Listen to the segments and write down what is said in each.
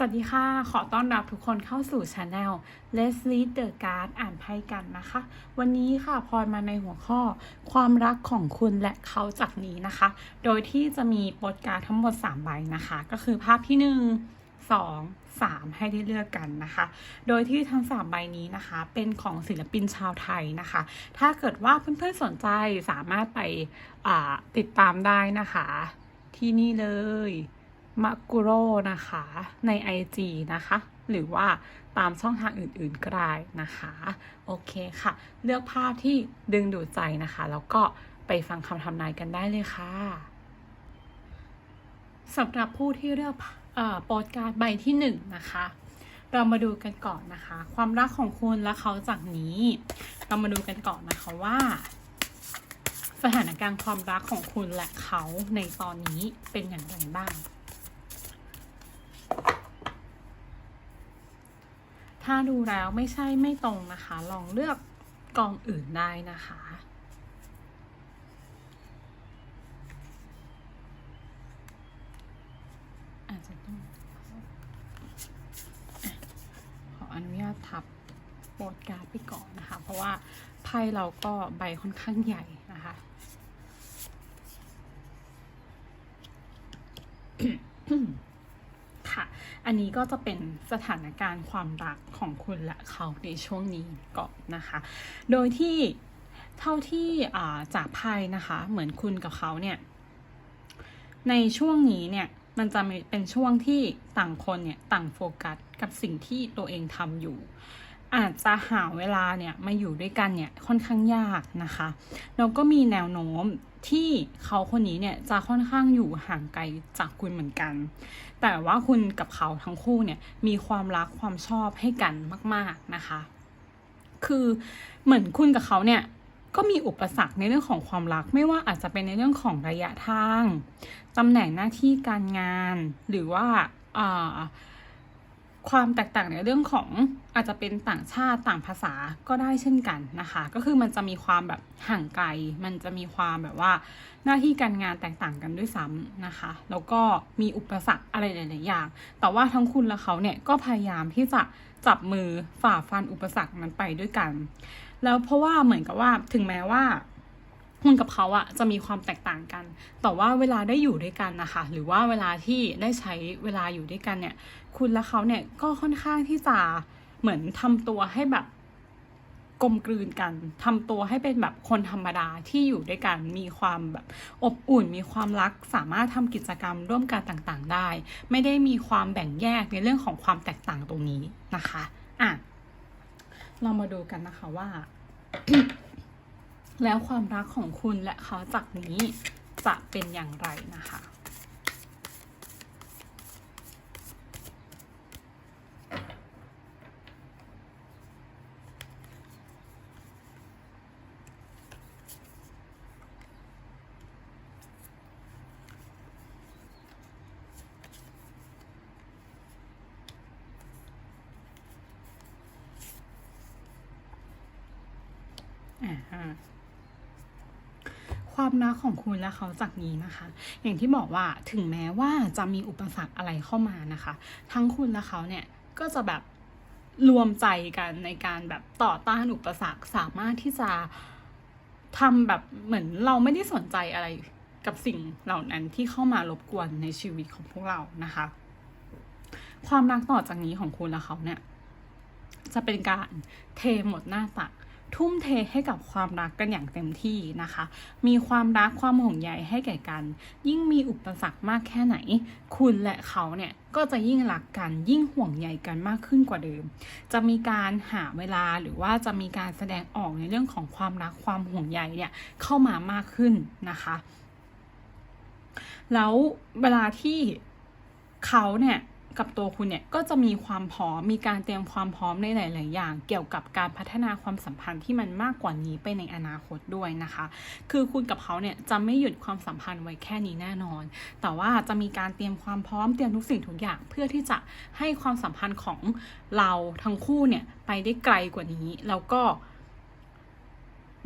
สวัสดีค่ะ ขอต้อนรับทุกคนเข้าสู่ช anel Let's Read the Card อ่านไพ่กันนะคะ วันนี้ค่ะพลอยมาในหัวข้อ ความรักของคุณและเขาจากนี้นะคะ โดยที่จะมีโปสการ์ดทั้งหมด 3 ใบนะคะ ก็คือภาพที่ 1 2 3 ให้ได้เลือกกันนะคะ โดยที่ทั้ง 3 ใบนี้นะคะ เป็นของศิลปินชาวไทยนะคะ ถ้าเกิดว่าเพื่อนๆสนใจสามารถไปติดตามได้นะคะ ที่นี่เลย มากุโรนะคะใน IG นะคะ หรือว่าตามช่องทางอื่นๆก็ได้นะคะ โอเคค่ะ เลือกภาพที่ดึงดูดใจนะคะ แล้วก็ไปฟังคำทำนายกันได้เลยค่ะสำหรับผู้ที่เลือกโปสการ์ดใบที่หนึ่งนะคะ เรามาดูกันก่อนนะคะ ความรักของคุณและเขาจากนี้ เรามาดูกันก่อนนะคะว่า สถานการณ์ความรักของคุณและเขาในตอนนี้เป็นอย่างไรบ้าง ถ้าดูแล้วไม่ใช่ไม่ตรงนะคะ ลองเลือกกองอื่นได้นะคะ อาจจะต้องขออนุญาตทับโปสการ์ดไปก่อนนะคะ เพราะว่าไพ่เราก็ใบค่อนข้างใหญ่นะคะ ค่ะ อันนี้ก็จะเป็นสถานการณ์ความรักของคุณและเขาในช่วงนี้ก่อนนะคะ โดยที่เท่าที่จากไพ่นะคะ เหมือนคุณกับเขาเนี่ย ในช่วงนี้เนี่ยมันจะเป็นช่วงที่ต่างคนเนี่ยต่างโฟกัสกับสิ่งที่ตัวเองทำอยู่ อาจจะหาเวลาเนี่ยมาอยู่ด้วยกันเนี่ยค่อนข้างยากนะคะแล้วก็มีแนวโน้มที่เขาคนนี้เนี่ยจะค่อนข้างอยู่ห่างไกลจากคุณเหมือนกัน แต่ว่าคุณกับเขาทั้งคู่เนี่ยมีความรักความชอบให้กันมาก ๆนะคะ คือเหมือนคุณกับเขาเนี่ยก็มีอุปสรรคในเรื่องของความรัก ไม่ว่าอาจจะเป็นในเรื่องของระยะทางตำแหน่งหน้าที่การงานหรือว่าอ่า ความแตกต่างในเรื่องของอาจจะเป็นต่างชาติต่างภาษาก็ได้เช่นกันนะคะ ก็คือมันจะมีความแบบห่างไกล มันจะมีความแบบว่าหน้าที่การงานแตกต่างกันด้วยซ้ำนะคะ แล้วก็มีอุปสรรคอะไรหลาย ๆ อย่าง แต่ว่าทั้งคุณและเขาเนี่ยก็พยายามที่จะจับมือฝ่าฟันอุปสรรคนั้นไปด้วยกัน แล้วเพราะว่าเหมือนกับว่าถึงแม้ว่า คุณกับเขาอะจะมีความแตกต่างกัน แต่ว่าเวลาได้อยู่ด้วยกันนะคะ หรือว่าเวลาที่ได้ใช้เวลาอยู่ด้วยกันเนี่ย คุณและเขาเนี่ยก็ค่อนข้างที่จะเหมือนทำตัวให้แบบกลมกลืนกันทำตัวให้เป็นแบบคนธรรมดาที่อยู่ด้วยกัน มีความแบบอบอุ่น มีความรัก สามารถทำกิจกรรมร่วมกันต่างๆ ได้ ไม่ได้มีความแบ่งแยกในเรื่องของความแตกต่างตรงนี้นะคะ อะ เรามาดูกันนะคะว่า แล้วความรักของคุณและเขาจากนี้จะเป็นอย่างไรนะคะอ่าฮะ ความรักของคุณและเขาจากนี้นะคะ อย่างที่บอกว่าถึงแม้ว่าจะมีอุปสรรคอะไรเข้ามานะคะ ทั้งคุณและเขาเนี่ยก็จะแบบรวมใจกันในการแบบต่อต้านอุปสรรคสามารถที่จะทำแบบเหมือนเราไม่ได้สนใจอะไรกับสิ่งเหล่านั้นที่เข้ามารบกวนในชีวิตของพวกเรานะคะ ความรักต่อจากนี้ของคุณและเขาเนี่ย จะเป็นการเทหมดหน้าตัก ทุ่มเทให้กับความรักกันอย่างเต็มที่นะคะ มีความรักความห่วงใยให้แก่กัน ยิ่งมีอุปสรรคมากแค่ไหน คุณและเขาเนี่ยก็จะยิ่งรักกันยิ่งห่วงใยกันมากขึ้นกว่าเดิม จะมีการหาเวลาหรือว่าจะมีการแสดงออกในเรื่องของความรักความห่วงใยเนี่ยเข้ามามากขึ้นนะคะ แล้วเวลาที่เขาเนี่ย กับตัวคุณเนี่ยก็จะมีความพร้อมมีการเตรียมความพร้อมในหลาย ๆ อย่าง เกี่ยวกับการพัฒนาความสัมพันธ์ที่มันมากกว่านี้ไปในอนาคตด้วยนะคะ คือคุณกับเขาเนี่ยจะไม่หยุดความสัมพันธ์ไว้แค่นี้แน่นอน แต่ว่าจะมีการเตรียมความพร้อมเตรียมทุกสิ่งทุกอย่างเพื่อที่จะให้ความสัมพันธ์ของเราทั้งคู่เนี่ยไปได้ไกลกว่านี้แล้วก็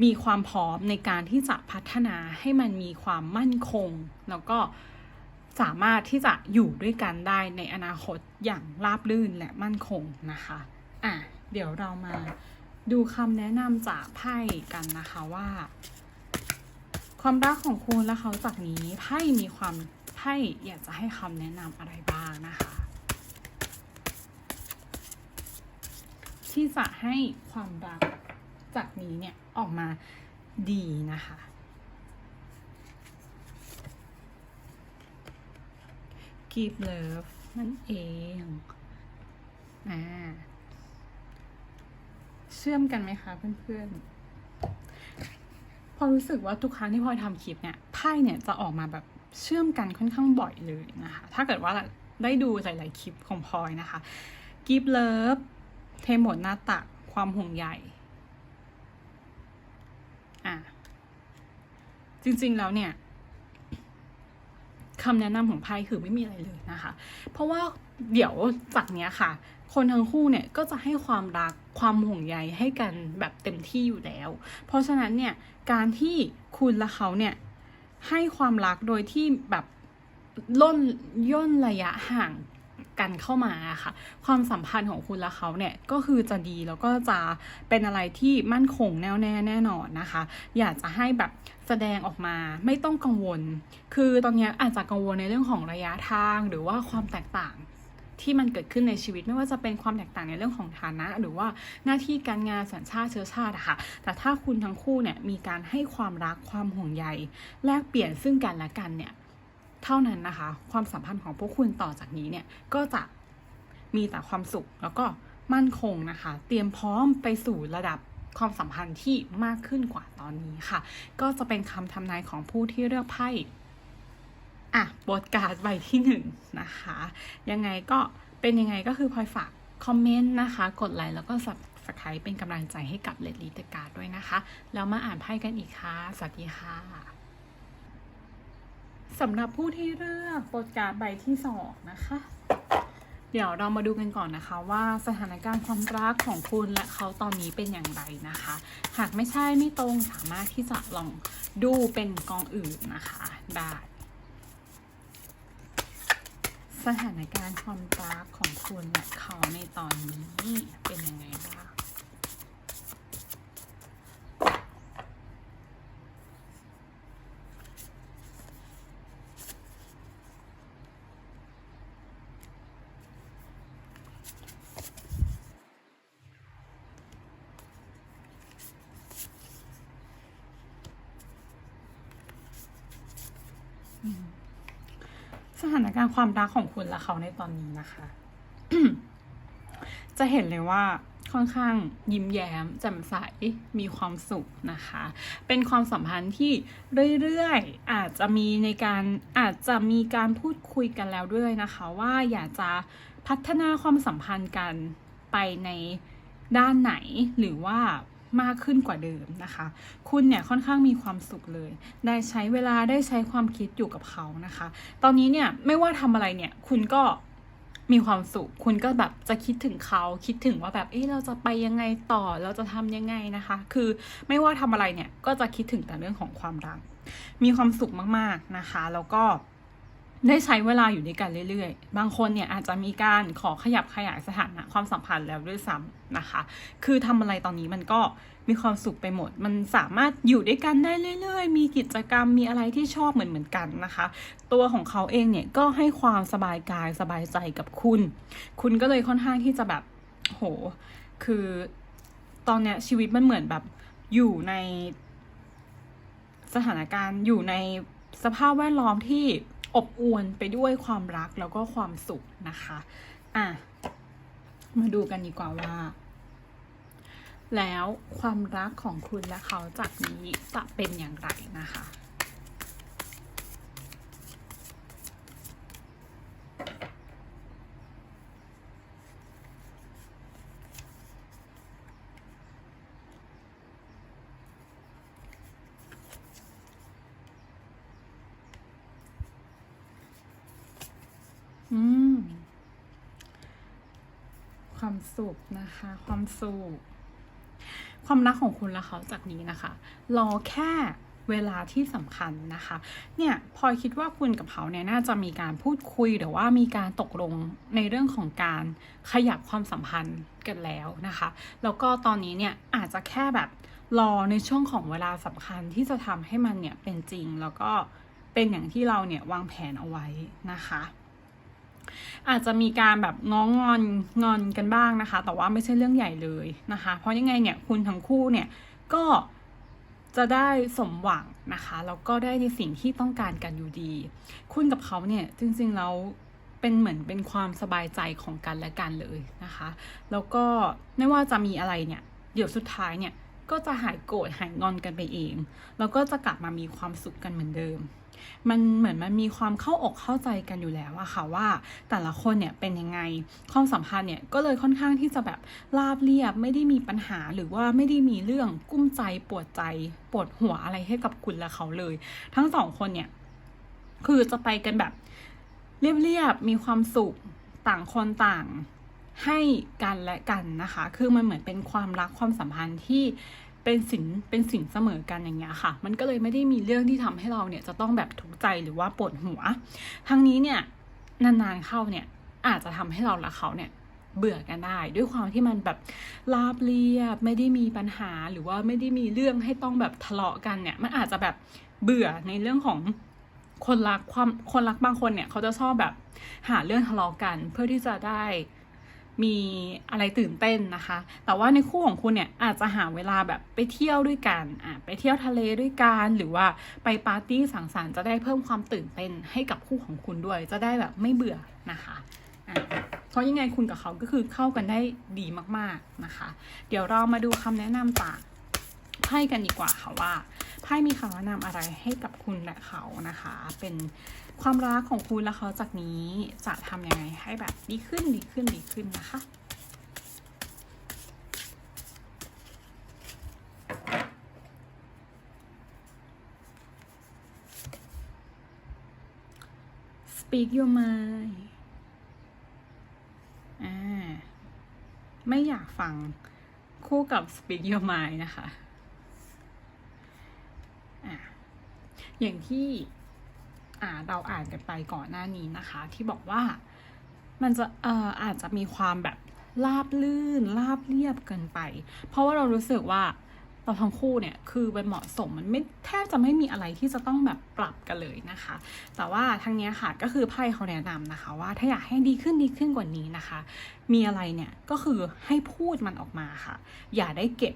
มีความพร้อมในการที่จะพัฒนาให้มันมีความมั่นคง แล้วก็ สามารถที่จะอยู่ด้วยกันได้ในอนาคตอย่างราบรื่นและมั่นคงนะคะอะเดี๋ยวเรามาดูคำแนะนำจากไพ่กันนะคะว่า ความรักของคุณและเขาจากนี้ไพ่มีความไพ่อยากจะให้คำแนะนำอะไรบ้างนะคะ ที่จะให้ความรักจากนี้เนี่ยออกมาดีนะคะ give love นั่นเองอ่าเชื่อมกันไหมคะเพื่อนๆ พอรู้สึกว่าทุกครั้งที่พลอยทำคลิปเนี่ยไพ่เนี่ยจะออกมาแบบเชื่อมกันค่อนข้างบ่อยเลยนะคะ ถ้าเกิดว่าได้ดูหลายๆคลิปของพลอยนะคะ give love เทมหมดหน้าตักความห่วงใยอะจริงๆแล้วเนี่ย คำแนะนำของไพ่คือไม่มีอะไรเลยนะคะ เพราะว่าเดี๋ยวจากเนี้ยค่ะ คนทั้งคู่เนี่ยก็จะให้ความรักความห่วงใยให้กันแบบเต็มที่อยู่แล้ว เพราะฉะนั้นเนี่ยการที่คุณและเขาเนี่ยให้ความรักโดยที่แบบล่นย่นระยะห่างกันเข้ามาค่ะ ความสัมพันธ์ของคุณและเขาเนี่ยก็คือจะดีแล้วก็จะเป็นอะไรที่มั่นคงแน่วแน่แน่นอนนะคะ อยากจะให้แบบ สดงออกมาไม่ต้องกังวล คือตอนนี้อาจจะกังวลในเรื่องของระยะทางหรือว่าความแตกต่างที่มันเกิดขึ้นในชีวิตไม่ว่าจะเป็นความแตกต่างในเรื่องของฐานะ หรือว่าหน้าที่การงานสัญชาติเชื้อชาติอะค่ะ แต่ถ้าคุณทั้งคู่เนี่ยมีการให้ความรักความห่วงใยแลกเปลี่ยนซึ่งกันและกันเนี่ยเท่านั้นนะคะ ความสัมพันธ์ของพวกคุณต่อจากนี้เนี่ยก็จะมีแต่ความสุขแล้วก็มั่นคงนะคะ เตรียมพร้อมไปสู่ระดับ ความสัมพันธ์ที่มากขึ้นกว่าตอนนี้ค่ะ ก็จะเป็นคำทำนายของผู้ที่เลือกไพ่อะบทการ์ดใบที่หนึ่งนะคะ ยังไงก็เป็นยังไงก็คือพลอยฝากคอมเมนต์นะคะ กดไลค์แล้วก็สับสไครเป็นกำลังใจให้กับเลดลีเตการ์ดด้วยนะคะ แล้วมาอ่านไพ่กันอีกค่ะ สวัสดีค่ะสำหรับผู้ที่เลือกบทการ์ดใบที่สองนะคะ เดี๋ยวเรามาดูกันก่อนนะคะว่าสถานการณ์ความรักของคุณและเขาตอนนี้เป็นอย่างไรนะคะ หากไม่ใช่ไม่ตรงสามารถที่จะลองดูเป็นกองอื่นนะคะได้สถานการณ์ความรักของคุณและเขาในตอนนี้เป็นยังไงบ้าง สถานการณ์ความรักของคุณและเขาในตอนนี้นะคะ จะเห็นเลยว่าค่อนข้างยิ้มแย้มแจ่มใสมีความสุขนะคะ เป็นความสัมพันธ์ที่เรื่อยๆ อาจจะมีในการอาจจะมีการพูดคุยกันแล้วด้วยนะคะ ว่าอยากจะพัฒนาความสัมพันธ์กันไปในด้านไหนหรือว่า มากขึ้นกว่าเดิมนะคะ คุณเนี่ยค่อนข้างมีความสุขเลย ได้ใช้เวลาได้ใช้ความคิดอยู่กับเขานะคะ ตอนนี้เนี่ยไม่ว่าทำอะไรเนี่ยคุณก็มีความสุข คุณก็แบบจะคิดถึงเขาคิดถึงว่าแบบเอ๊ะเราจะไปยังไงต่อเราจะทำยังไงนะคะ คือไม่ว่าทำอะไรเนี่ยก็จะคิดถึงแต่เรื่องของความรัก มีความสุขมากๆนะคะ แล้วก็ ได้ใช้เวลาอยู่ด้วยกันเรื่อยๆ บางคนเนี่ยอาจจะมีการขอขยับขยายสถานะความสัมพันธ์แล้วด้วยซ้ำนะคะ คือทำอะไรตอนนี้มันก็มีความสุขไปหมด มันสามารถอยู่ด้วยกันได้เรื่อย ๆ มีกิจกรรม มีอะไรที่ชอบเหมือนเหมือนๆกันนะคะ ตัวของเขาเองเนี่ยก็ให้ความสบายกายสบายใจกับคุณ คุณก็เลยค่อนข้างที่จะแบบโห คือตอนเนี้ยชีวิตมันเหมือนแบบอยู่ในสถานการณ์อยู่ในสภาพแวดล้อมที่ อบอวลไปด้วยความรักแล้วก็ความสุขนะคะ อะ มาดูกันดีกว่าว่า แล้วความรักของคุณและเขาจากนี้จะเป็นอย่างไรนะคะ อืม ความ สุขนะคะ ความสุข ความรักของคุณและเขาจากนี้นะคะ รอแค่เวลาที่สำคัญนะคะ เนี่ยพลอยคิดว่าคุณกับเขาเนี่ยน่าจะมีการพูดคุยหรือว่ามีการตกลงในเรื่องของการขยับความสัมพันธ์กันแล้วนะคะ แล้วก็ตอนนี้เนี่ยอาจจะแค่แบบรอในช่วงของเวลาสำคัญที่จะทำให้มันเนี่ยเป็นจริงแล้วก็เป็นอย่างที่เราเนี่ยวางแผนเอาไว้นะคะ อาจจะมีการแบบง้องอนงอนกันบ้างนะคะ แต่ว่าไม่ใช่เรื่องใหญ่เลยนะคะ เพราะยังไงเนี่ยคุณทั้งคู่เนี่ยก็จะได้สมหวังนะคะแล้วก็ได้ในสิ่งที่ต้องการกันอยู่ดี คุณกับเขาเนี่ยจริงๆแล้วเป็นเหมือนเป็นความสบายใจของกันและกันเลยนะคะ แล้วก็ไม่ว่าจะมีอะไรเนี่ย เดี๋ยวสุดท้ายเนี่ยก็จะหายโกรธหายงอนกันไปเอง แล้วก็จะกลับมามีความสุขกันเหมือนเดิม มันเหมือนมันมีความเข้าอกเข้าใจกันอยู่แล้วอะค่ะว่าแต่ละคนเนี่ยเป็นยังไงความสัมพันธ์เนี่ยก็เลยค่อนข้างที่จะแบบราบเรียบไม่ได้มีปัญหาหรือว่าไม่ได้มีเรื่องกุ้มใจปวดใจปวดหัวอะไรให้กับคุณและเขาเลย ทั้งสองคนเนี่ยคือจะไปกันแบบเรียบๆมีความสุขต่างคนต่างให้กันและกันนะคะ คือมันเหมือนเป็นความรักความสัมพันธ์ที่ เป็นสินเป็นสินเสมอกันอย่างเงี้ยค่ะ มันก็เลยไม่ได้มีเรื่องที่ทำให้เราเนี่ยจะต้องแบบทุกข์ใจหรือว่าปวดหัว ทั้งนี้เนี่ยนานๆเข้าเนี่ยอาจจะทำให้เราและเขาเนี่ยเบื่อกันได้ ด้วยความที่มันแบบราบเรียบไม่ได้มีปัญหาหรือว่าไม่ได้มีเรื่องให้ต้องแบบทะเลาะกันเนี่ย มันอาจจะแบบเบื่อในเรื่องของคนรักความคนรักบางคนเนี่ยเขาจะชอบแบบหาเรื่องทะเลาะกันเพื่อที่จะได้ มีอะไรตื่นเต้นนะคะ แต่ว่าในคู่ของคุณเนี่ยอาจจะหาเวลาแบบไปเที่ยวด้วยกันอะไปเที่ยวทะเลด้วยกันหรือว่าไปปาร์ตี้สังสรรค์จะได้เพิ่มความตื่นเต้นให้กับคู่ของคุณด้วย จะได้แบบไม่เบื่อนะคะอะเพราะยังไงคุณกับเขาก็คือเข้ากันได้ดีมากๆนะคะ เดี๋ยวเรามาดูคำแนะนำจากไพ่กันดีกว่าค่ะว่าไพ่มีคำแนะนำอะไรให้กับคุณและเขานะคะ เป็น ความรักของคุณและเขาจากนี้จะทำยังไงให้แบบดีขึ้นดีขึ้นดีขึ้นนะคะ speak your mind อ่าไม่อยากฟังคู่กับ speak your mind นะคะ อะอย่างที่ อ่าเราอ่านกันไปก่อนหน้านี้นะคะ ที่บอกว่ามันจะเอ่ออาจจะมีความแบบราบลื่นราบเรียบเกินไป เพราะว่าเรารู้สึกว่าเราทั้งคู่เนี่ยคือเป็นเหมาะสมมันไม่แทบจะไม่มีอะไรที่จะต้องแบบปรับกันเลยนะคะ แต่ว่าทางเนี้ยค่ะก็คือไพ่เขาแนะนำนะคะ ว่าถ้าอยากให้ดีขึ้นดีขึ้นกว่านี้นะคะ มีอะไรเนี่ยก็คือให้พูดมันออกมาค่ะ อย่าได้เก็บ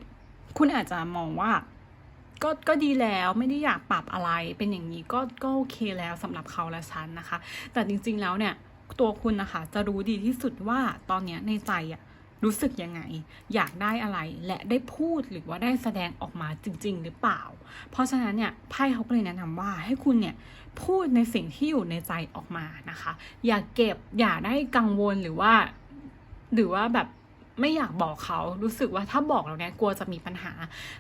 คุณอาจจะมองว่า ก็ก็ดีแล้วไม่ได้อยากปรับอะไรเป็นอย่างนี้ก็ก็โอเคแล้วสำหรับเขาและฉันนะคะ แต่จริง ๆ แล้วเนี่ยตัวคุณนะคะจะรู้ดีที่สุดว่าตอนเนี้ยในใจอะรู้สึกยังไง อยากได้อะไรและได้พูดหรือว่าได้แสดงออกมาจริง ๆ หรือเปล่า เพราะฉะนั้นเนี่ยไพ่เขาก็เลยแนะนำว่าให้คุณเนี่ยพูดในสิ่งที่อยู่ในใจออกมานะคะ อย่าเก็บอย่าได้กังวลหรือว่า หรือว่าแบบ ไม่อยากบอกเขารู้สึกว่าถ้าบอกแล้วเนี่ยกลัวจะมีปัญหา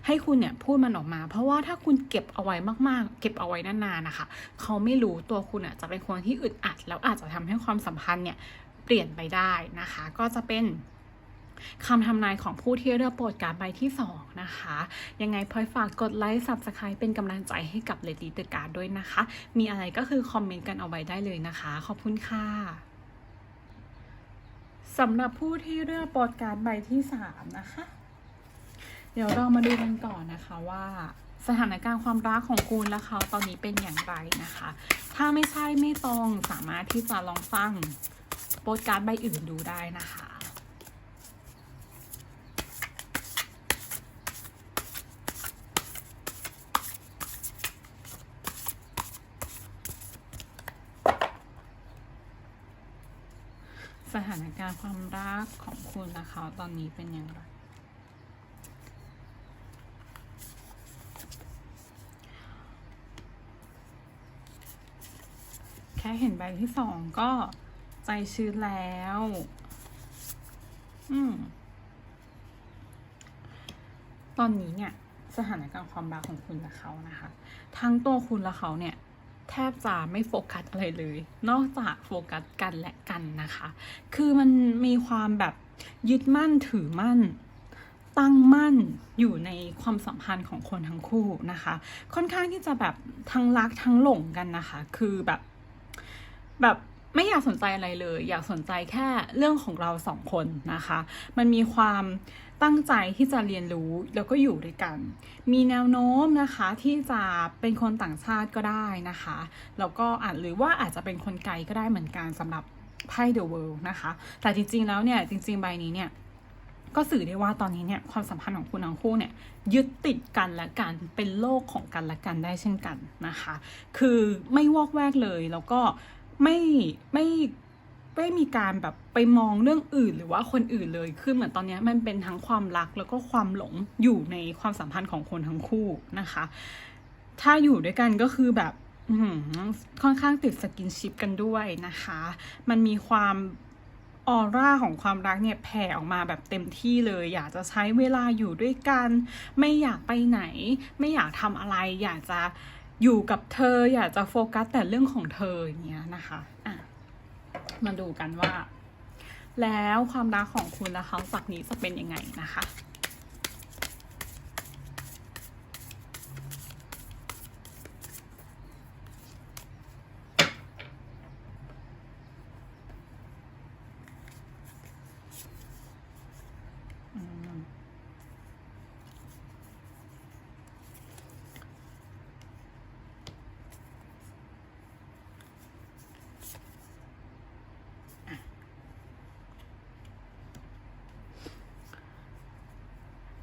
ให้คุณเนี่ยพูดมันออกมา เพราะว่าถ้าคุณเก็บเอาไว้มากๆ เก็บเอาไว้นานๆนะคะ เขาไม่รู้ตัวคุณอะจะเป็นคนที่อึดอัด แล้วอาจจะทำให้ความสัมพันธ์เนี่ยเปลี่ยนไปได้นะคะ ก็จะเป็นคำทำนายของผู้ที่เลือกโปรดการใบที่ 2 นะคะ ยังไงพลอยฝากกดไลค์ subscribe เป็นกำลังใจให้กับเลดี้เดอะการ์ดด้วยนะคะ มีอะไรก็คือคอมเมนต์กันเอาไว้ได้เลยนะคะ ขอบคุณค่ะ สำหรับผู้ที่เลือกโปรดการใบที่3นะคะ เดี๋ยวเรามาดูกันก่อนนะคะว่าสถานการณ์ความรักของคุณและเขาตอนนี้เป็นอย่างไรนะคะ ถ้าไม่ใช่ไม่ตรงสามารถที่จะลองฟังโปรดการใบอื่นดูได้นะคะ สถานการความรักของคุณและเขาตอนนี้เป็นย่างไรแค่เห็นใบที่สองก็ใจชื้นแล้ว อืม ตอนนี้เนี่ย สถานการณ์ความรักของคุณและเขานะคะ ทั้งตัวคุณและเขาเนี่ย ทบจะไม่โฟกัสอะไรเลย นอกจากโฟกัสกันและกันนะคะ คือมันมีความแบบยึดมั่นถือมั่น ตั้งมั่นอยู่ในความสัมพันธ์ของคนทั้งคู่นะคะ ค่อนข้างที่จะแบบทั้งรักทั้งหลงกันนะคะ คือแบบแบบ ไม่อยากสนใจอะไรเลย อยากสนใจแค่เรื่องของเราสองคนนะคะ มันมีความตั้งใจที่จะเรียนรู้แล้วก็อยู่ด้วยกัน มีแนวโน้มนะคะที่จะเป็นคนต่างชาติก็ได้นะคะ แล้วก็อาจหรือว่าอาจจะเป็นคนไกลก็ได้เหมือนกันสำหรับไพ่ The World นะคะ แต่จริงๆแล้วเนี่ยจริงๆใบนี้เนี่ยก็สื่อได้ว่าตอนนี้เนี่ยความสัมพันธ์ของคุณทั้งคู่เนี่ยยึดติดกันและกันเป็นโลกของกันและกันได้เช่นกันนะคะ คือไม่วอกแวกเลยแล้วก็ ไม่ไม่ไม่มีการแบบไปมองเรื่องอื่นหรือว่าคนอื่นเลย คือเหมือนตอนนี้มันเป็นทั้งความรักแล้วก็ความหลงอยู่ในความสัมพันธ์ของคนทั้งคู่นะคะ ถ้าอยู่ด้วยกันก็คือแบบค่อนข้างติดสกินชิปกันด้วยนะคะ มันมีความออร่าของความรักเนี่ยแผ่ออกมาแบบเต็มที่เลย อยากจะใช้เวลาอยู่ด้วยกัน ไม่อยากไปไหน ไม่อยากทำอะไร อยากจะ อยู่กับเธออยากจะโฟกัสแต่เรื่องของเธออย่างเงี้ยนะคะอะมาดูกันว่า แล้วความรักของคุณและเขาจากนี้จะเป็นยังไงนะคะ อืม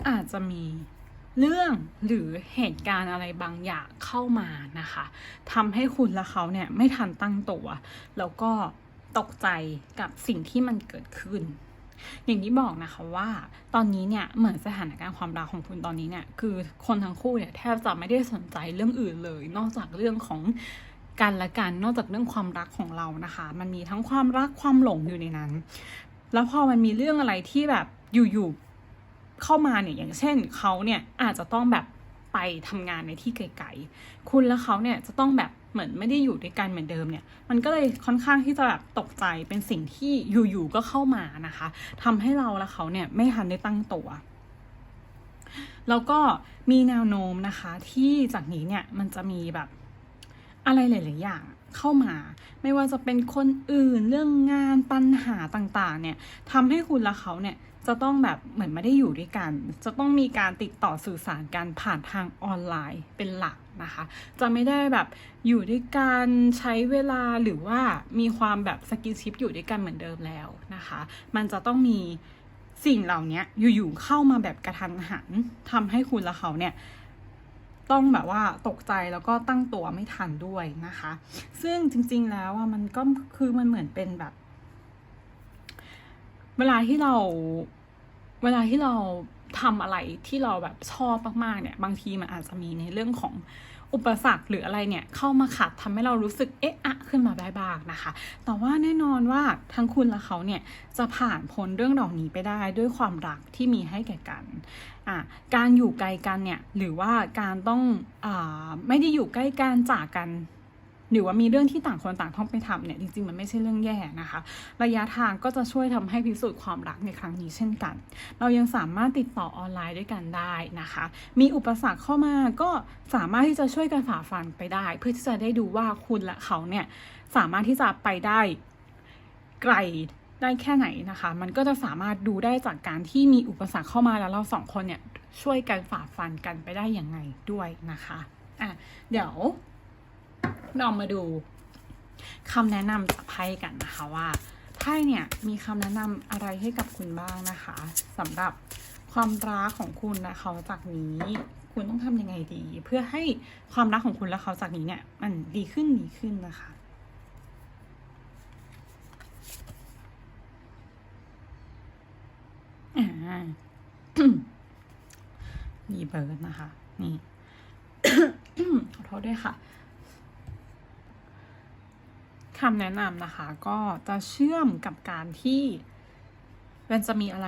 อา จจะมีเรื่องหรือเหตุการณ์อะไรบางอย่างเข้ามานะคะทำให้คุณและเขาเนี่ยไม่ทันตั้งตัว แล้วก็ตกใจกับสิ่งที่มันเกิดขึ้น อย่างที่บอกนะคะว่า ตอนนี้เนี่ยเหมือนสถานการณ์ความรักของคุณตอนนี้เนี่ยคือคนทั้งคู่เนี่ยแทบจะไม่ได้สนใจเรื่องอื่นเลย นอกจากเรื่องของกันและกันนอกจากเรื่องความรักของเรานะคะ มันมีทั้งความรักความหลงอยู่ในนั้น แล้วพอมันมีเรื่องอะไรที่แบบอยู่ๆ เข้ามาเนี่ยอย่างเช่นเขาเนี่ยอาจจะต้องแบบไปทำงานในที่ไกลๆ คุณและเขาเนี่ยจะต้องแบบเหมือนไม่ได้อยู่ด้วยกันเหมือนเดิมเนี่ย มันก็เลยค่อนข้างที่จะแบบตกใจเป็นสิ่งที่อยู่ๆก็เข้ามานะคะทำให้เราและเขาเนี่ยไม่ทันได้ตั้งตัวแล้วก็มีแนวโน้มนะคะที่จากนี้เนี่ยมันจะมีแบบอะไรหลาย ๆ อย่างเข้ามา ไม่ว่าจะเป็นคนอื่นเรื่องงานปัญหาต่าง ๆ เนี่ยทำให้คุณและเขาเนี่ย จะต้องแบบเหมือนไม่ได้อยู่ด้วยกัน จะต้องมีการติดต่อสื่อสารกันผ่านทางออนไลน์เป็นหลักนะคะ จะไม่ได้แบบอยู่ด้วยกันใช้เวลาหรือว่ามีความแบบสกินชิปอยู่ด้วยกันเหมือนเดิมแล้วนะคะ มันจะต้องมีสิ่งเหล่านี้อยู่ๆเข้ามาแบบกระทันหันทำให้คุณและเขาเนี่ยต้องแบบว่าตกใจแล้วก็ตั้งตัวไม่ทันด้วยนะคะ ซึ่งจริงๆแล้วอะมันก็คือมันเหมือนเป็นแบบ เวลาที่เราเวลาที่เราทำอะไรที่เราแบบชอบมากๆเนี่ย บางทีมันอาจจะมีในเรื่องของอุปสรรคหรืออะไรเนี่ยเข้ามาขัดทำให้เรารู้สึกเอ๊ะอะขึ้นมาได้บ้างนะคะ แต่ว่าแน่นอนว่าทั้งคุณและเขาเนี่ยจะผ่านพ้นเรื่องเหล่านี้ไปได้ด้วยความรักที่มีให้แก่กันอะการอยู่ไกลกันเนี่ยหรือว่าการต้องอาไม่ได้อยู่ใกล้กันจากกัน หรือว่ามีเรื่องที่ต่างคนต่างต้องไปทำเนี่ยจริงๆมันไม่ใช่เรื่องแย่นะคะ ระยะทางก็จะช่วยทำให้พิสูจน์ความรักในครั้งนี้เช่นกัน เรายังสามารถติดต่อออนไลน์ด้วยกันได้นะคะ มีอุปสรรคเข้ามาก็สามารถที่จะช่วยกันฝ่าฟันไปได้ เพื่อที่จะได้ดูว่าคุณและเขาเนี่ยสามารถที่จะไปได้ไกลได้แค่ไหนนะคะ มันก็จะสามารถดูได้จากการที่มีอุปสรรคเข้ามาแล้วเราสองคนเนี่ยช่วยกันฝ่าฟันกันไปได้อย่างไงด้วยนะคะอะเดี๋ยว เรามาดูคำแนะนำจากไพ่กันนะคะว่าไพ่เนี่ยมีคำแนะนำอะไรให้กับคุณบ้างนะคะสำหรับความรักของคุณและเขาจากนี้คุณต้องทำยังไงดี เพื่อให้ความรักของคุณและเขาจากนี้เนี่ย มันดีขึ้นดีขึ้นนะคะอ่ามีเบิร์ดนะคะ นี่ขอโทษด้วยค่ะ คำแนะนำนะคะ ก็จะเชื่อมกับการที่มันจะมีอะไร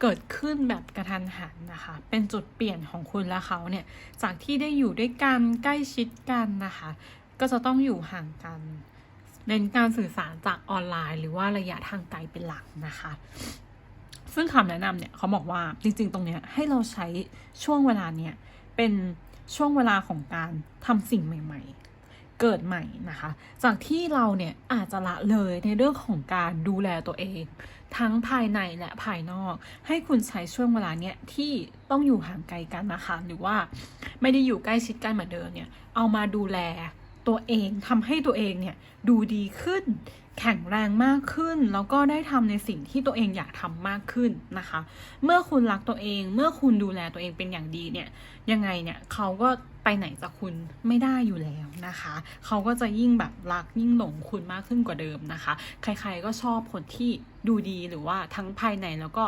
เกิดขึ้นแบบกระทันหันนะคะ เป็นจุดเปลี่ยนของคุณและเขาเนี่ย จากที่ได้อยู่ด้วยกันใกล้ชิดกันนะคะ ก็จะต้องอยู่ห่างกันเน้นการสื่อสารจากออนไลน์ หรือว่าระยะทางไกลเป็นหลักนะคะ ซึ่งคำแนะนำเนี่ยเขาบอกว่าจริงๆ ตรงเนี้ยให้เราใช้ช่วงเวลาเนี่ยเป็นช่วงเวลาของการทำสิ่งใหม่ ๆ เกิดใหม่นะคะ จากที่เราเนี่ยอาจจะละเลยในเรื่องของการดูแลตัวเอง ทั้งภายในและภายนอก ให้คุณใช้ช่วงเวลาเนี่ยที่ต้องอยู่ห่างไกลกันนะคะหรือว่าไม่ได้อยู่ใกล้ชิดกันเหมือนเดิมเนี่ยเอามาดูแลตัวเองทำให้ตัวเองเนี่ยดูดีขึ้น แข็งแรงมากขึ้น แล้วก็ได้ทำในสิ่งที่ตัวเองอยากทำมากขึ้นนะคะ เมื่อคุณรักตัวเอง เมื่อคุณดูแลตัวเองเป็นอย่างดีเนี่ย ยังไงเนี่ยเขาก็ไปไหนจากคุณไม่ได้อยู่แล้วนะคะ เขาก็จะยิ่งแบบรักยิ่งหลงคุณมากขึ้นกว่าเดิมนะคะ ใครๆก็ชอบคนที่ดูดีหรือว่าทั้งภายในแล้วก็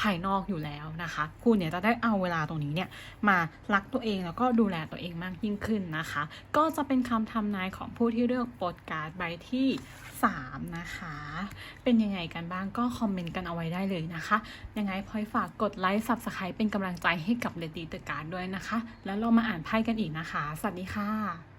ภายนอกอยู่แล้วนะคะ คุณเนี่ยจะได้เอาเวลาตรงนี้เนี่ยมารักตัวเองแล้วก็ดูแลตัวเองมากยิ่งขึ้นนะคะ ก็จะเป็นคำทำนายของผู้ที่เลือกโปรดการ์ดใบที่ 3 นะคะ เป็นยังไงกันบ้างก็คอมเมนต์กันเอาไว้ได้เลยนะคะ ยังไงพลอยฝากกดไลค์ Subscribe เป็นกำลังใจให้กับเลดี้เตอร์การ์ดด้วยนะคะ แล้วเรามาอ่านไพ่กันอีกนะคะ สวัสดีค่ะ